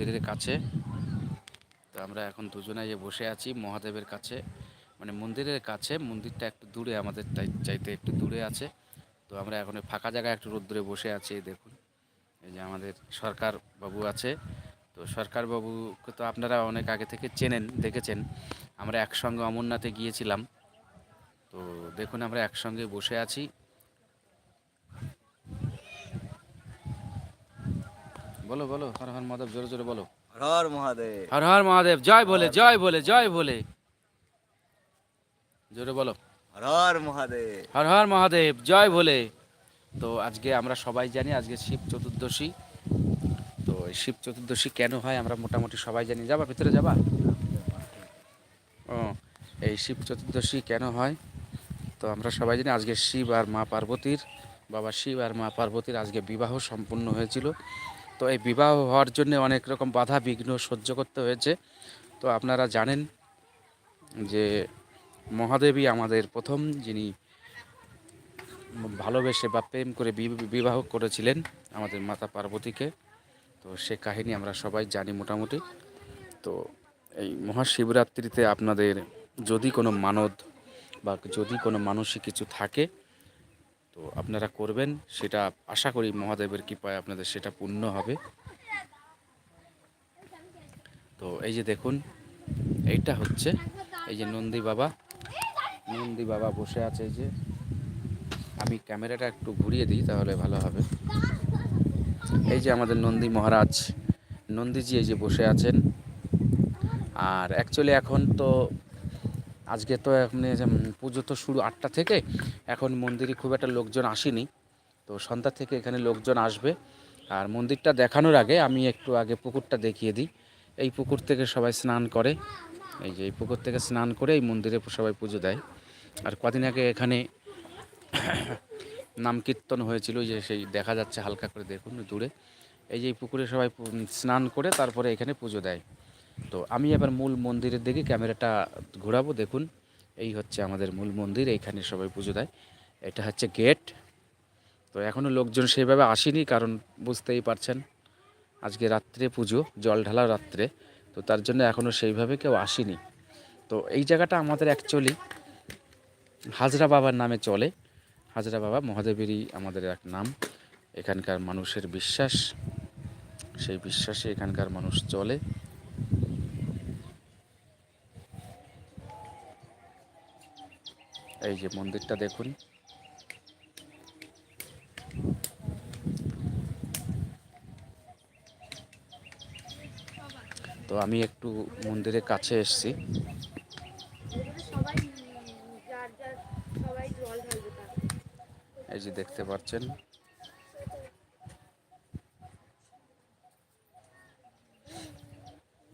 মন্দিরের কাছে। তো আমরা এখন দুজনে বসে আছি মহাদেবের কাছে। মানে মন্দিরের কাছে, মন্দিরটা একটু দূরে, আমাদের চাই- চাইতে একটু দূরে আছে। তো আমরা এখন ফাঁকা জায়গায় একটু রোদ্দুরে বসে আছি দেখুন। এই যে আমাদের সরকার বাবু আছে। তো সরকার বাবুকে তো আপনারা অনেক আগে থেকে চেনেন, দেখেছেন। আমরা একসঙ্গে অমরনাথে গিয়েছিলাম। তো দেখুন আমরা একসঙ্গে বসে আছি। বলো বলো হর হর মহাদেব জোরে জোরে বলো। হর মহাদেব। হর হর মহাদেব জয় বলে জয় বলে জয় বলে। জোরে বলো। হর মহাদেব। হর হর মহাদেব জয় বলে। তো আজকে আমরা সবাই জানি আজকে শিব চতুর্দশী। তো এই শিব চতুর্দশী কেন হয় আমরা মোটামুটি সবাই জানি। যাবা ভিতরে যাবা? ও এই শিব চতুর্দশী কেন হয়? তো আমরা সবাই জানি আজকে শিব আর মা পার্বতীর বাবা শিব আর মা পার্বতীর আজকে বিবাহ সম্পূর্ণ হয়েছিল। তো এই বিবাহ হওয়ার জন্য অনেক রকম বাধা, বিঘ্ন সহ্য করতে হয়েছে। তো আপনারা জানেন যে মহাদেবী আমাদের প্রথম, যিনি ভালোবেসে বা প্রেম করে বিবাহ করেছিলেন আমাদের মাতা পার্বতীকে। তো সে কাহিনী আমরা সবাই জানি মোটামুটি। তো এই মহাশিবরাত্রিতে আপনাদের যদি কোনো মানদ বা যদি কোনো মানসিক কিছু থাকে তো আপনারা করবেন, সেটা আশা করি মহাদেবের কৃপায় আপনাদের সেটা পূর্ণ হবে। তো এই যে দেখুন, এইটা হচ্ছে এই যে নন্দী বাবা। নন্দী বাবা বসে আছে যে। আমি ক্যামেরাটা একটু ঘুরিয়ে দিই, তাহলে ভালো হবে। এই যে আমাদের নন্দী মহারাজ, নন্দীজি এই যে বসে আছেন। আর অ্যাকচুয়ালি এখন তো আজকে তো এখন পুজো তো শুরু আটটা থেকে, এখন মন্দিরে খুব একটা লোকজন আসেনি। তো সন্ধ্যা থেকে এখানে লোকজন আসবে। আর মন্দিরটা দেখানোর আগে আমি একটু আগে পুকুরটা দেখিয়ে দিই। এই পুকুর থেকে সবাই স্নান করে, এই যে এই পুকুর থেকে স্নান করে এই মন্দিরে সবাই পুজো দেয়। আর কদিন আগে এখানে নাম কীর্তন হয়েছিল যে সেই দেখা যাচ্ছে, হালকা করে দেখুন, দূরে। এই যে পুকুরে সবাই স্নান করে তারপরে এখানে পুজো দেয়। তো আমি এবার মূল মন্দিরের দিকে ক্যামেরাটা ঘোরাবো, দেখুন। এই হচ্ছে আমাদের মূল মন্দির, এইখানে সবাই পুজো দেয়। এটা হচ্ছে গেট। তো এখনও লোকজন সেইভাবে আসেনি, কারণ বুঝতেই পারছেন, আজকে রাত্রে পুজো, জল ঢালা রাত্রে। তো তার জন্য এখনও সেইভাবে কেউ আসেনি। তো এই জায়গাটা আমাদের অ্যাকচুয়ালি হাজরা বাবার নামে চলে। হাজরা বাবা মহাদেবেরই আমাদের এক নাম। এখানকার মানুষের বিশ্বাস, সেই বিশ্বাসে এখানকার মানুষ চলে। এই যে মন্দিরটা দেখুন। তো আমি একটু মন্দিরের কাছে এসেছি। এই যে দেখতে পাচ্ছেন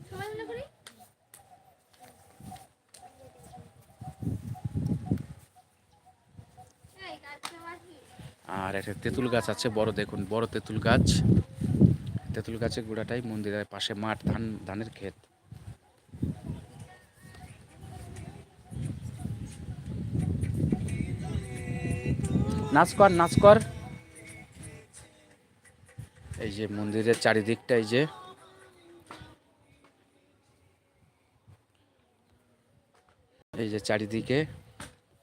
সবাই মনে করি এই কাজটা আমার কি আর একটা তেঁতুল গাছ আছে, বড় দেখুন, বড় তেঁতুল গাছ। তেঁতুল গাছের গোড়াটাই মন্দিরের পাশে মাঠ, ধান, ধানের ক্ষেত। নাচ কর নাচ কর। এই যে মন্দিরের চারিদিকটা, এই যে। এই যে চারিদিকে,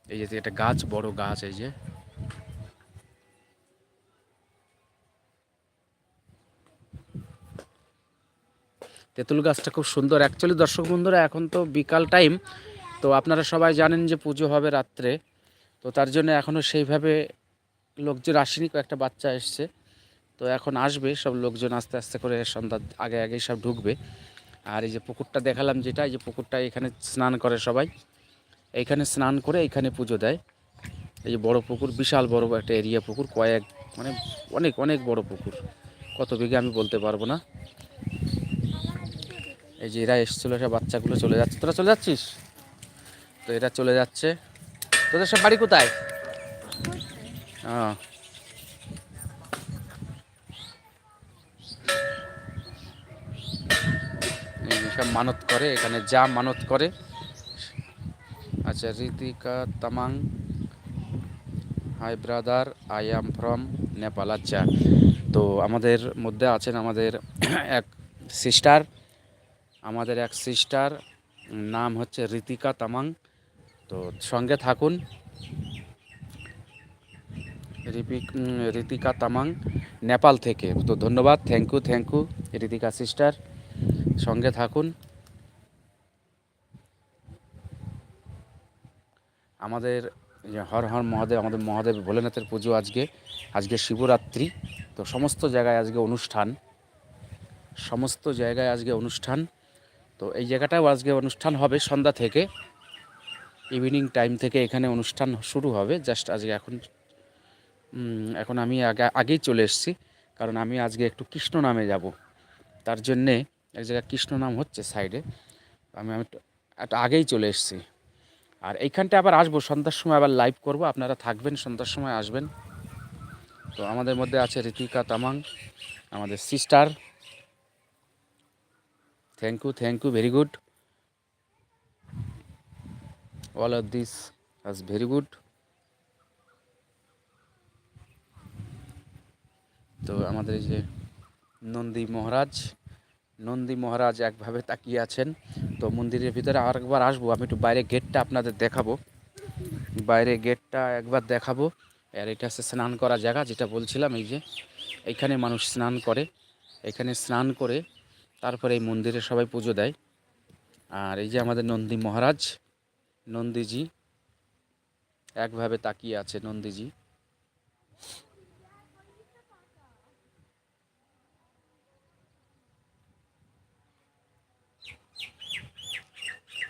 এই যে একটা গাছ, বড় গাছ, এই যে। তেঁতুল গাছটা খুব সুন্দর। অ্যাকচুয়ালি দর্শক বন্ধুরা, এখন তো বিকাল টাইম তো আপনারা সবাই জানেন যে পুজো হবে রাত্রে। তো তার জন্য এখনও সেইভাবে লোকজন আসেনি, কয়েকটা বাচ্চা এসছে। তো এখন আসবে, সব লোকজন আস্তে আস্তে করে সন্ধ্যার আগে আগেই সব ঢুকবে। আর এই যে পুকুরটা দেখালাম যেটা, এই যে পুকুরটা এখানে স্নান করে সবাই। এইখানে স্নান করে এইখানে পুজো দেয়। এই যে বড় পুকুর, বিশাল বড় একটা এরিয়া পুকুর, কয়েক মানে অনেক অনেক বড় পুকুর। কত বিঘে আমি বলতে পারব না। এই যে এরা এসেছিল সব বাচ্চাগুলো চলে যাচ্ছে। তোরা চলে যাচ্ছিস? তো এরা চলে যাচ্ছে। তোদের সব বাড়ি কোথায়? হ্যাঁ। সব মানত করে, এখানে যা মানত করে। আচ্ছা Ritika Tamang, hi brother, I am from Nepal. আচ্ছা তো আমাদের মধ্যে আছেন আমাদের এক সিস্টার। আমাদের এক সিস্টার নাম হচ্ছে ঋতিকা তামাং। তো সঙ্গে থাকুন। রিপিক ঋতিকা তামাং, নেপাল থেকে। তো ধন্যবাদ। Thank you thank you Ritika sister সঙ্গে থাকুন। আমাদের হর হর মহাদেব, আমাদের মহাদেব ভোলেনাথের পুজো আজকে। আজকে শিবরাত্রি। তো সমস্ত জায়গায় আজকে অনুষ্ঠান। সমস্ত জায়গায় আজকে অনুষ্ঠান। তো এই জায়গাটাও আজকে অনুষ্ঠান হবে সন্ধ্যা থেকে। ইভিনিং টাইম থেকে এখানে অনুষ্ঠান শুরু হবে। জাস্ট আজকে এখন এখন আমি আগে, আগেই চলে এসেছি। কারণ আমি আজকে একটু কৃষ্ণ নামে যাব। তার জন্যে এক জায়গায় কৃষ্ণ নাম হচ্ছে সাইডে। আমি আমি একটু- আগেই চলে এসেছি। আর এইখানটা আবার আসব। সন্ধ্যার সময় আবার লাইভ করব। আপনারা থাকবেন, সন্ধ্যার সময় আসবেন। তো আমাদের মধ্যে আছে ঋতিকা তামাং, আমাদের sister thank you thank you very good all of this আজ ভেরি গুড তো আমাদের এই যে নন্দী মহারাজ নন্দী মহারাজ একভাবে তাকিয়ে আছেন। তো মন্দিরের ভিতরে আরেকবার আসব, আমি একটু বাইরে গেটটা আপনাদের দেখাবো। বাইরে গেটটা একবার দেখাবো। আর এটা হচ্ছে স্নান করা জায়গা, যেটা বলছিলাম, এই যে এইখানে মানুষ স্নান করে। এখানে স্নান করে তারপরে এই মন্দিরে সবাই পুজো দেয়। আর এই যে আমাদের নন্দী মহারাজ, নন্দীজি, একভাবে তাকিয়ে আছে নন্দীজি।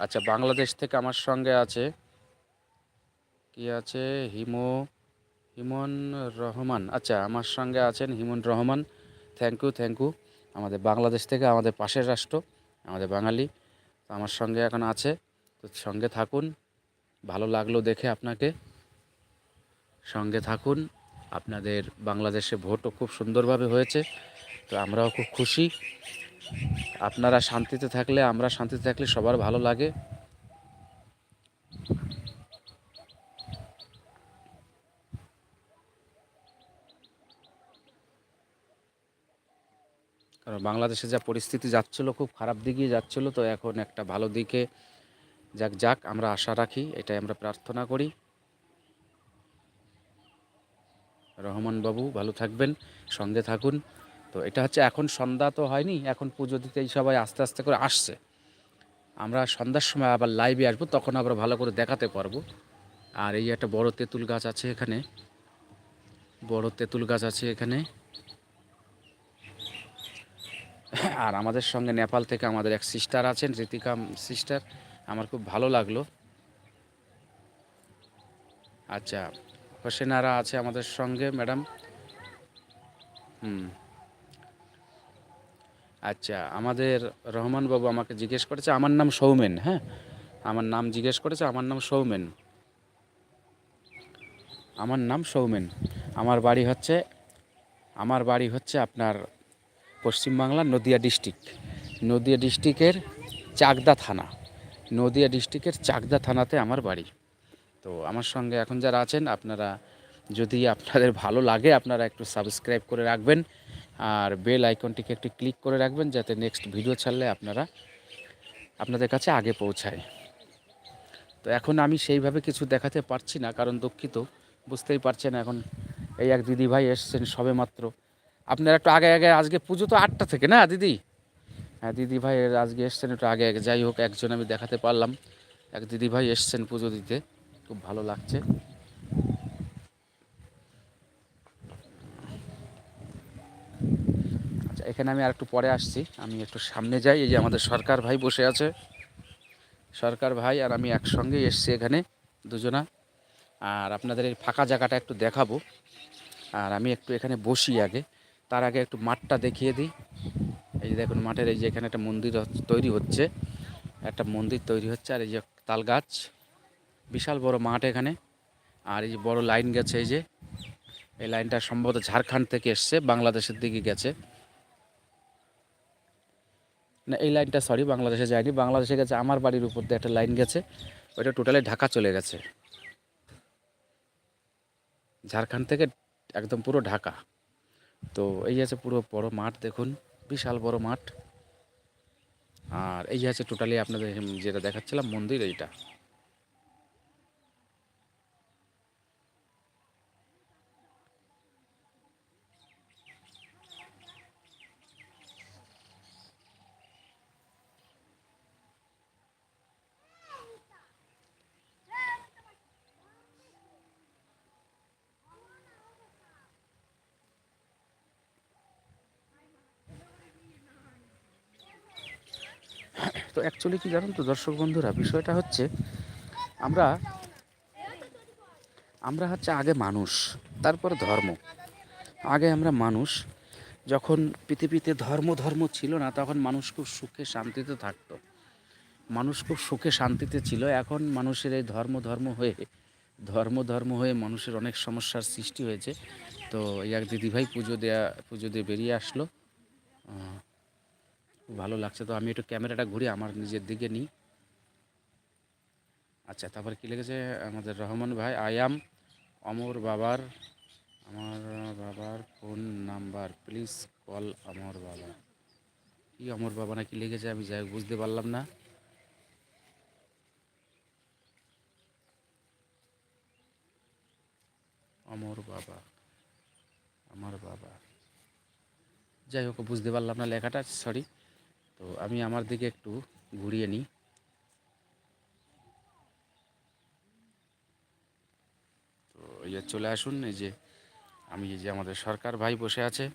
আচ্ছা বাংলাদেশ থেকে আমার সঙ্গে আছে, কি আছে? হিমো, হিমন রহমান। আচ্ছা আমার সঙ্গে আছেন Himon Rahman. Thank you thank you আমাদের বাংলাদেশ থেকে আমাদের পাশের রাষ্ট্র, আমাদের বাঙালি, তো আমার সঙ্গে এখন আছে। তো সঙ্গে থাকুন, ভালো লাগল দেখে আপনাকে। সঙ্গে থাকুন, আপনাদের বাংলাদেশে ভোটও খুব সুন্দরভাবে হয়েছে, তো আমরাও খুব খুশি। আপনারা শান্তিতে থাকলে, আমরা শান্তিতে থাকলে সবার ভালো লাগে। বাংলাদেশে যা পরিস্থিতি যাচ্ছিল, খুব খারাপ দিকে যাচ্ছিল। তো এখন একটা ভালো দিকে যাক যাক, আমরা আশা রাখি, এটাই আমরা প্রার্থনা করি। রহমান বাবু, ভালো থাকবেন, সঙ্গে থাকুন। তো এটা হচ্ছে, এখন সন্ধ্যা তো হয়নি, এখন পুজো দিতেই সবাই আস্তে আস্তে করে আসছে। আমরা সন্ধ্যার সময় আবার লাইভে আসব, তখন আবার ভালো করে দেখাতে পারব। আর এই একটা বড় তেঁতুল গাছ আছে এখানে। বড় তেঁতুল গাছ আছে এখানে। আর আমাদের সঙ্গে নেপাল থেকে আমাদের এক সিস্টার আছেন ঋতিকা সিস্টার আমার খুব ভালো লাগল। আচ্ছা হোসেনারা আছে আমাদের সঙ্গে ম্যাডাম হুম। আচ্ছা আমাদের রহমান বাবু আমাকে জিজ্ঞেস করেছে, আমার নাম সৌমেন। হ্যাঁ? আমার নাম জিজ্ঞেস করেছে, আমার নাম সৌমেন। আমার নাম সৌমেন। আমার বাড়ি হচ্ছে, আমার বাড়ি হচ্ছে আপনার পশ্চিমবাংলার নদিয়া ডিস্ট্রিক্ট। নদিয়া ডিস্ট্রিক্টের চাকদা থানা। নদিয়া ডিস্ট্রিক্টের চাকদা থানাতে আমার বাড়ি। তো আমার সঙ্গে এখন যারা আছেন, আপনারা যদি আপনাদের ভালো লাগে, আপনারা একটু সাবস্ক্রাইব করে রাখবেন। আর বেল আইকনটিকে একটু ক্লিক করে রাখবেন, যাতে নেক্সট ভিডিও ছাড়লে আপনারা আপনাদের কাছে আগে পৌঁছায়। তো এখন আমি সেইভাবে কিছু দেখাতে পারছি না, কারণ দুঃখিত। বুঝতেই পারছেন এখন এই এক দিদি ভাই এসছেন সবে মাত্র আপনারা একটু আগে আগে, আজকে পুজো তো আটটা থেকে না দিদি? হ্যাঁ দিদি ভাই আজকে এসছেন একটু আগে আগে। যাই হোক, একজন আমি দেখাতে পারলাম। এক দিদি ভাই এসছেন পুজো দিতে। খুব ভালো লাগছে। আচ্ছা এখানে আমি আর একটু পরে আসছি। আমি একটু সামনে যাই। এই যে আমাদের সরকার ভাই বসে আছে। সরকার ভাই আর আমি একসঙ্গে এসছি এখানে, দুজনা। আর আপনাদের এই ফাঁকা জায়গাটা একটু দেখাবো। আর আমি একটু এখানে বসি আগে। তার আগে একটু মাঠটা দেখিয়ে দিই। এই যে দেখুন, মাঠের এই যে এখানে একটা মন্দির তৈরি হচ্ছে। একটা মন্দির তৈরি হচ্ছে, আর এই যে তাল গাছ। বিশাল বড় মাঠ এখানে। আর এই যে বড় লাইন গেছে, এই যে। এই লাইনটা সম্ভবত ঝাড়খণ্ড থেকে এসছে, বাংলাদেশের দিকে গেছে। না, এই লাইনটা সরি বাংলাদেশে যায়নি। বাংলাদেশে গেছে, আমার বাড়ির উপর দিয়ে একটা লাইন গেছে। ওইটা টোটালি ঢাকা চলে গেছে। ঝাড়খণ্ড থেকে একদম পুরো ঢাকা। তো এই আছে পুরো বড় মাঠ দেখুন, বিশাল বড় মাঠ। আর এই আছে টোটালি আপনাদের যেটা দেখাচ্ছিলাম মন্দির এইটা। তো অ্যাকচুয়ালি কি জানেন তো, দর্শক বন্ধুরা, বিষয়টা হচ্ছে আমরা আমরা হচ্ছে আগে মানুষ, তারপরে ধর্ম। আগে আমরা মানুষ, যখন পৃথিবীতে ধর্ম ধর্ম ছিল না, তখন মানুষ খুব সুখে শান্তিতে থাকতো। মানুষ খুব সুখে শান্তিতে ছিল, এখন মানুষের এই ধর্ম ধর্ম হয়ে, ধর্ম ধর্ম হয়ে মানুষের অনেক সমস্যার সৃষ্টি হয়েছে। তো এক দিদিভাই পুজো দেয়া, পুজো দিয়ে বেরিয়ে আসলো। ভালো লাগছে। তো আমি একটু ক্যামেরাটা ঘুরে আমার নিজের দিকে নিই। আচ্ছা তারপরে কী লেগেছে? আমাদের রহমান ভাই আয়াম অমর বাবার, আমার বাবার phone number. Please call Amar Baba. কি অমর বাবা না কি লিখেছে আমি যাই বুঝতে পারলাম না। অমর বাবা, আমার বাবা। যাই হোক, বুঝতে পারলাম না লেখাটা সরি তো আমি আমার দিকে একটু ঘুরিয়ে নিই। তো এই যে চলে আসুন এই যে আমি এই যে আমাদের সরকার ভাই বসে আছে।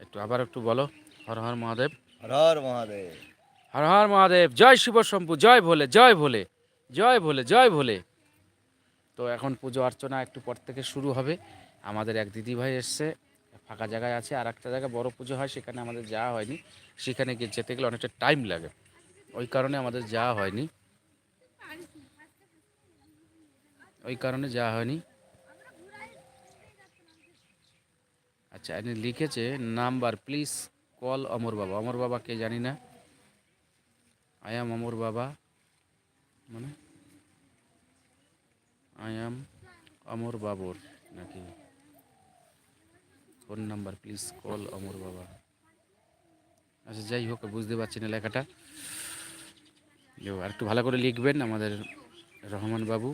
একটু আবার একটু বলো হর হর মহাদেব। হর হর মহাদেব। হর হর মহাদেব জয় শিব শম্ভু জয় ভোলে জয় ভোলে জয় ভোলে জয় ভোলে। তো এখন পুজো অর্চনা একটু পর থেকে শুরু হবে। আমাদের এক দিদি ভাই এসছে ফাঁকা জায়গায় আছে, আর একটা জায়গায় বড় পুজো হয়, সেখানে আমাদের যাওয়া হয়নি। সেখানে গিয়ে যেতে গেলে অনেকটা টাইম লাগে। ওই কারণে আমাদের যাওয়া হয়নি। ওই কারণে যাওয়া হয়নি। আচ্ছা এনে লিখেছে, নাম্বার প্লিজ কল অমর বাবা। অমর বাবা কে জানি না। আই এম অমর বাবা। মানে? আই এম অমর বাবর নাকি? Phone number please call Amar Baba. আচ্ছা যাই হোক, বুঝতে পারছি না লেখাটা। আর একটু ভালো করে লিখবেন আমাদের রহমান বাবু।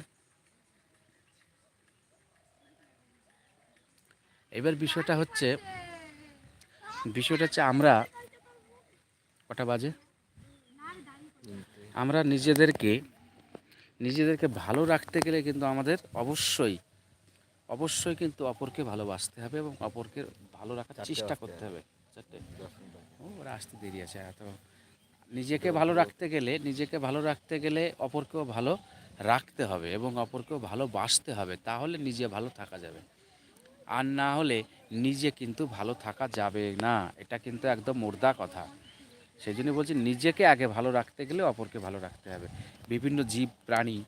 এবার বিষয়টা হচ্ছে বিষয়টা হচ্ছে আমরা, কটা বাজে? আমরা নিজেদেরকে নিজেদেরকে ভালো রাখতে গেলে কিন্তু আমাদের অবশ্যই অবশ্যই কিন্তু অপরকে ভালোবাসতে হবে এবং অপরকে ভালো রাখার চেষ্টা করতে হবে। চারটে। ও ওরা আসতে দেরি আছে এত নিজেকে ভালো রাখতে গেলে নিজেকে ভালো রাখতে গেলে অপরকেও ভালো রাখতে হবে এবং অপরকেও ভালোবাসতে হবে তাহলে নিজে ভালো থাকা যাবে। আর না হলে নিজে কিন্তু ভালো থাকা যাবে না এটা কিন্তু একদম মুর্দা কথা। সেই জন্য বলছি নিজেকে আগে ভালো রাখতে গেলে অপরকে ভালো রাখতে হবে। বিভিন্ন জীব প্রাণী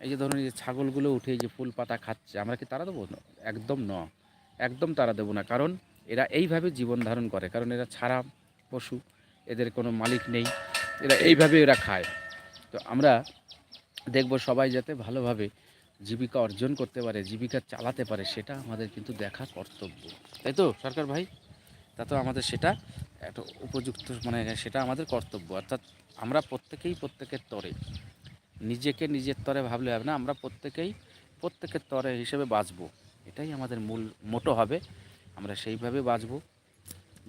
এই যে ধরুন যে ছাগলগুলো উঠে যে ফুল পাতা খাচ্ছে, আমরা কি তারা দেবো? একদম ন। একদম তারা দেবো না। কারণ এরা এইভাবে জীবন ধারণ করে। কারণ এরা ছাড়া পশু, এদের কোনো মালিক নেই। এরা এইভাবে এরা খায়। তো আমরা দেখব সবাই যাতে ভালোভাবে জীবিকা অর্জন করতে পারে, জীবিকা চালাতে পারে, সেটা আমাদের কিন্তু দেখা কর্তব্য। তাই তো সরকার ভাই? তা তো আমাদের সেটা একটা উপযুক্ত মানে সেটা আমাদের কর্তব্য। অর্থাৎ আমরা প্রত্যেকেই প্রত্যেকের তরে। নিজেকে নিজের তরে ভাবলে হবে না, আমরা প্রত্যেকেই, প্রত্যেকের তরে হিসেবে বাঁচবো। এটাই আমাদের মূল মোটো হবে, আমরা সেইভাবে বাঁচবো,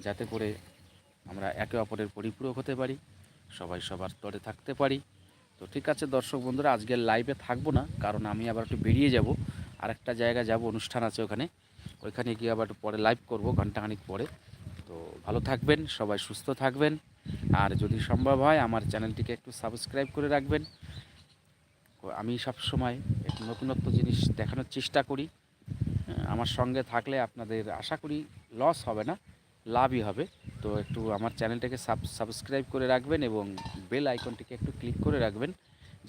যাতে করে আমরা একে অপরের পরিপূরক হতে পারি, সবাই সবার তরে থাকতে পারি। তো ঠিক আছে দর্শক বন্ধুরা, আজকের লাইভে থাকব না, কারণ আমি আবার একটু বেরিয়ে যাব আর একটা জায়গায় যাব, অনুষ্ঠান আছে ওখানে। ওইখানে গিয়ে আবার একটু পরে লাইভ করব ঘন্টাখানিক পরে। তো ভালো থাকবেন, সবাই সুস্থ থাকবেন। আর যদি সম্ভব হয়, আমার চ্যানেলটিকে একটু সাবস্ক্রাইব করে রাখবেন। আমি সব সময় একটু নতুনত্ব জিনিস দেখানোর চেষ্টা করি। আমার সঙ্গে থাকলে আপনাদের আশা করি লস হবে না, লাভই হবে। তো একটু আমার চ্যানেলটাকে সাব সাবস্ক্রাইব করে রাখবেন এবং বেল আইকনটিকে একটু ক্লিক করে রাখবেন,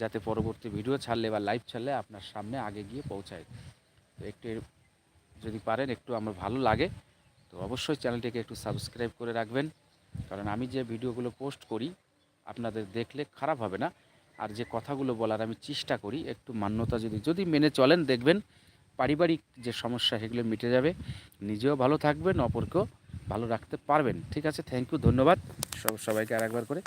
যাতে পরবর্তী ভিডিও ছাড়লে বা লাইভ ছাড়লে আপনার সামনে আগে গিয়ে পৌঁছায়। তো একটু যদি পারেন একটু আমার ভালো লাগে, তো অবশ্যই চ্যানেলটিকে একটু সাবস্ক্রাইব করে রাখবেন। কারণ আমি যে ভিডিওগুলো পোস্ট করি, আপনাদের দেখলে খারাপ হবে না। আর যে কথাগুলো বলার আমি চেষ্টা করি, একটু মান্যতা যদি যদি মেনে চলেন, দেখবেন পারিবারিক যে সমস্যা, সেগুলো মিটে যাবে। নিজেও ভালো থাকবেন, অপরকেও ভালো রাখতে পারবেন। ঠিক আছে থ্যাংক ইউ ধন্যবাদ। সব, সবাইকে আর একবার করে।